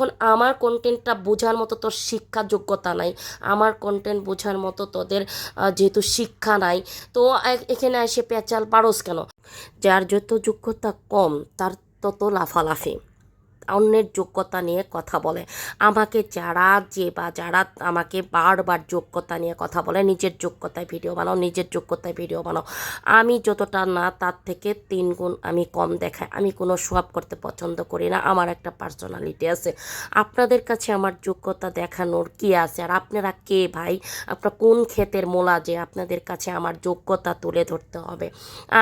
এখন আমার কন্টেন্টটা বোঝার মতো তোর শিক্ষা যোগ্যতা নাই। আমার কন্টেন্ট বোঝার মতো তোদের যেহেতু শিক্ষা নাই, তো এখানে এসে পেঁচাল পারস কেন? যার যত যোগ্যতা কম, তার তত লাফালাফি। অন্যের যোগ্যতা নিয়ে কথা বলে। আমাকে যারা যে বা যারা আমাকে বারবার যোগ্যতা নিয়ে কথা বলে, নিজের যোগ্যতায় ভিডিও বানাও, নিজের যোগ্যতায় ভিডিও বানাও। আমি যতটা না, তার থেকে তিন গুণ আমি কম দেখাই। আমি কোনো সোয়াব করতে পছন্দ করি না। আমার একটা পার্সোনালিটি আছে। আপনাদের কাছে আমার যোগ্যতা দেখানোর কি আছে? আর আপনারা কে ভাই? আপনারা কোন ক্ষেতের মোলা যে আপনাদের কাছে আমার যোগ্যতা তুলে ধরতে হবে?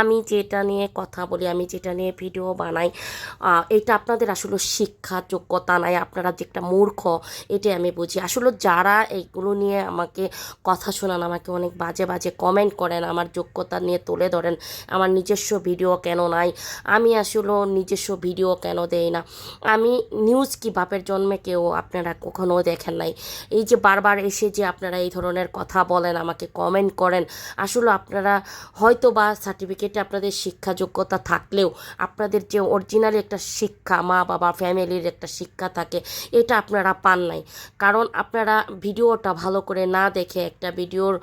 আমি যেটা নিয়ে কথা বলি, আমি যেটা নিয়ে ভিডিও বানাই এটা আপনাদের আসলে শিক্ষা যোগ্যতা নাই আপনারা যে একটা মূর্খ, এটাই আমি বুঝি। আসলে যারা এইগুলো নিয়ে আমাকে কথা শোনান, আমাকে অনেক বাজে বাজে কমেন্ট করেন, আমার যোগ্যতা নিয়ে তুলে ধরেন, আমার নিজস্ব ভিডিও কেন নাই? আমি আসলে নিজস্ব ভিডিও কেন দেই না? আমি নিউজ কি বাপের জন্মে কেউ আপনারা কখনো দেখেন নাই? এই যে বারবার এসে যে আপনারা এই ধরনের কথা বলেন, আমাকে কমেন্ট করেন, আসলে আপনারা হয়তো বা সার্টিফিকেটে আপনাদের শিক্ষা, যোগ্যতা থাকলেও আপনাদের যে অরিজিনালি একটা শিক্ষা মা বাবা ফ্যামিলির একটা শিক্ষা থাকে, এটা আপনারা পান নাই। কারণ আপনারা ভিডিওটা ভালো করে না দেখে, একটা ভিডিওর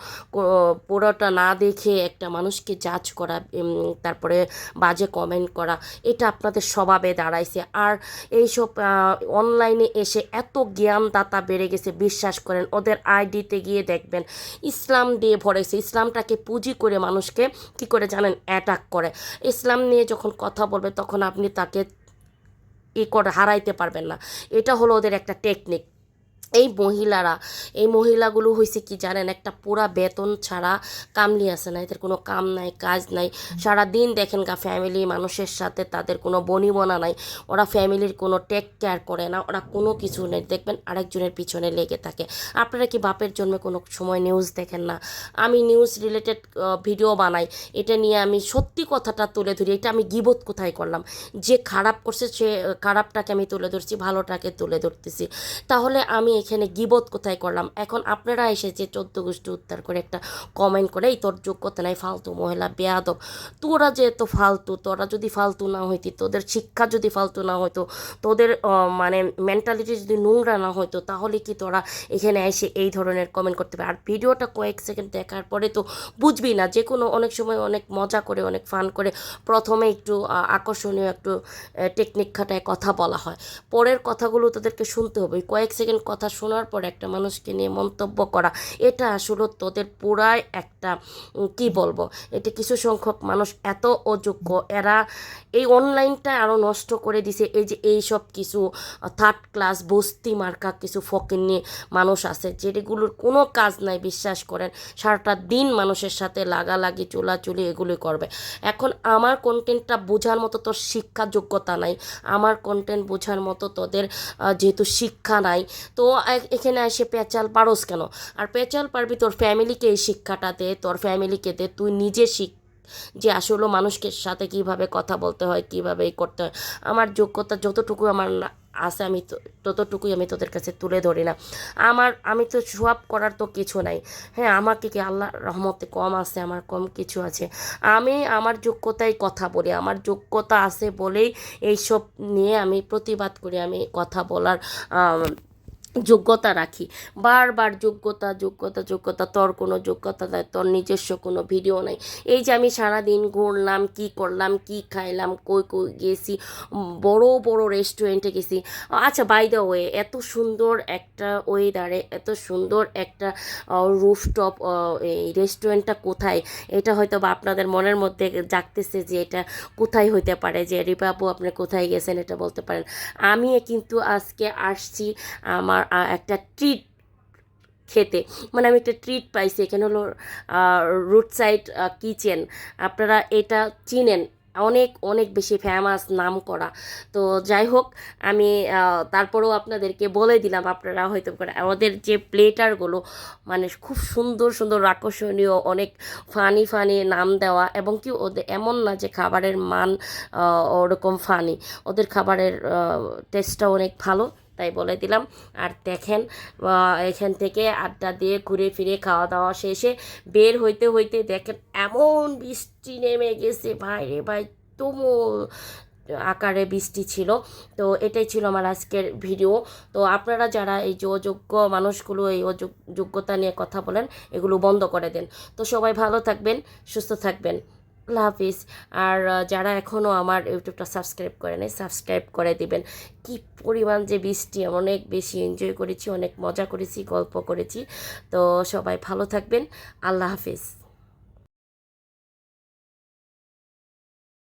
পুরোটা না দেখে একটা মানুষকে জাজ করা তারপরে বাজে কমেন্ট করা, এটা আপনাদের স্বভাবে দাঁড়াইছে। আর এইসব অনলাইনে এসে এত জ্ঞানদাতা বেড়ে গেছে, বিশ্বাস করেন, ওদের আইডিতে গিয়ে দেখবেন, ইসলাম দিয়ে ভরেছে। ইসলামটাকে পুঁজি করে মানুষকে কি করে জানেন? অ্যাটাক করে। ইসলাম নিয়ে যখন কথা বলবে, তখন আপনি তাকে ই করে হারাইতে পারবেন না। এটা হলো ওদের একটা টেকনিক এই মহিলারা, এই মহিলাগুলো হয়েছে কি জানেন, একটা পুরা বেতন ছাড়া কামলি আছে না, এদের কোনো কাম নাই, কাজ নাই। সারা দিন দেখেন গা ফ্যামিলি মানুষের সাথে তাদের কোনো বনিবনা নাই, ওরা ফ্যামিলির কোনো টেক কেয়ার করে না, ওরা কোনো কিছু নেই। দেখবেন আরেকজনের পিছনে লেগে থাকে। আপনারা কি বাপের জন্মে কোনো সময় নিউজ দেখেন না? আমি নিউজ রিলেটেড ভিডিও বানাই, এটা নিয়ে আমি সত্যি কথাটা তুলে ধরি, এটা আমি গিবোধ কোথায় করলাম? যে খারাপ করছে সে, খারাপটাকে আমি তুলে ধরছি, ভালোটাকে তুলে ধরতেছি। তাহলে আমি এখানে গিবোধ কোথায় করলাম? এখন আপনারা এসে যে চোদ্দ গোষ্ঠী উদ্ধার করে একটা কমেন্ট করে, এই তোর যোগ্যতা নাই, ফালতু মহিলা, বেয়াদব। তোরা যে ফালতু, তোরা যদি ফালতু না হইতি, তোদের শিক্ষা যদি ফালতু না হইতো, তোদের মানে মেন্টালিটি যদি নোংরা না হইতো, তাহলে কি তোরা এখানে এসে এই ধরনের কমেন্ট করতে পারে আর ভিডিওটা কয়েক সেকেন্ড দেখার পরে তো বুঝবি না, যে কোনো অনেক সময় অনেক মজা করে, অনেক ফান করে, প্রথমে একটু আকর্ষণীয় একটু টেকনিক খাটায় কথা বলা হয়। পরের কথাগুলো তাদেরকে শুনতে হবে। কয়েক সেকেন্ড কথা শোনার পর একটা মানুষকে নিয়ে মন্তব্য করা, এটা আসলে তোদের পুরাই একটা কি বলব, এটা কিছু সংখ্যক মানুষ এত অযোগ্য, এরা এই অনলাইনটা আরও নষ্ট করে দিছে, এই যে এই সব কিছু থার্ড ক্লাস বস্তি মার্কা কিছু ফকিন্নি মানুষ আছে, যেগুলোর কোনো কাজ নাই, বিশ্বাস করেন, সারাটা দিন মানুষের সাথে লাগালাগি, চুলাচুলি এগুলি করবে। এখন আমার কন্টেন্টটা বোঝার মতো তোর শিক্ষা যোগ্যতা নাই, আমার কন্টেন্ট বোঝার মতো তোদের যেহেতু শিক্ষা নাই, তো এখানে এসে পেঁচাল পারস কেন? আর পেঁচাল পারবি তোর ফ্যামিলিকে এই শিক্ষাটা দে, তোর ফ্যামিলিকে দে, তুই নিজে শিখ যে আসলে মানুষকে সাথে কীভাবে কথা বলতে হয়, কীভাবে করতে হয়। আমার যোগ্যতা যতটুকু আমার আছে, আমি তো, ততটুকুই আমি তোদের কাছে তুলে ধরি না। আমার, আমি তো সোয়াব করার তো কিছু নাই। হ্যাঁ আমাকে কি আল্লাহ রহমতে কম আছে, আমার কম কিছু আছে? আমি আমার যোগ্যতায় কথা বলি, আমার যোগ্যতা আছে বলেই এইসব নিয়ে আমি প্রতিবাদ করি, আমি কথা বলার যোগ্যতা রাখি। বারবার যোগ্যতা যোগ্যতা যোগ্যতা, তোর কোনো যোগ্যতা নাই, তোর নিজস্ব কোনো ভিডিও নাই। এই যে আমি সারাদিন ঘুরলাম, কি করলাম, কি খাইলাম, কই কই গেছি, বড় বড় রেস্টুরেন্টে গেছি। আচ্ছা বাই দ্য ওয়ে এত সুন্দর একটা ওয়েদারে এত সুন্দর একটা রুফটপ এই রেস্টুরেন্টটা কোথায়? এটা হয়তো বা আপনাদের মনের মধ্যে জাগতেছে যে এটা কোথায় হইতে পারে, যে রিপাবু আপনি কোথায় গেছেন এটা বলতে পারেন। আমি কিন্তু আজকে আসছি আমার একটা ট্রিট খেতে। মানে আমি একটা ট্রিট পাইছি, এখানে হলো রুট সাইড কিচেন আপনারা এটা চিনেন, অনেক অনেক বেশি ফেমাস নাম করা। তো যাই হোক, আমি তারপরেও আপনাদেরকে বলে দিলাম, আপনারা হয়তো করে আমাদের যে প্লেটারগুলো মানে খুব সুন্দর সুন্দর, আকর্ষণীয়, অনেক ফানি ফানি নাম দেওয়া, এবং কি ওদের এমন না যে খাবারের মান ওরকম ফানি ওদের খাবারের টেস্টটা অনেক ভালো। তাই বলে দিলাম। আর দেখেন এখান থেকে আড্ডা দিয়ে ঘুরে ফিরে খাওয়া দাওয়া শেষে বের হইতে হইতে দেখেন এমন বৃষ্টি নেমে গেছে। ভাই রে ভাই, তুমুল আকারে বৃষ্টি ছিল। তো এটাই ছিল আমার আজকের ভিডিও। তো আপনারা যারা এই যে অযোগ্য মানুষগুলো, এই অযোগ- যোগ্যতা নিয়ে কথা বলেন, এগুলো বন্ধ করে দেন। তো সবাই ভালো থাকবেন, সুস্থ থাকবেন। আল্লাহ হাফিজ আর যারা এখনও আমার ইউটিউবটা সাবস্ক্রাইব করে নেই, সাবস্ক্রাইব করে দিবেন। কি পরিমাণ যে বৃষ্টি অনেক বেশি এনজয় করেছি, অনেক মজা করেছি, গল্প করেছি। তো সবাই ভালো থাকবেন। আল্লাহ হাফিজ।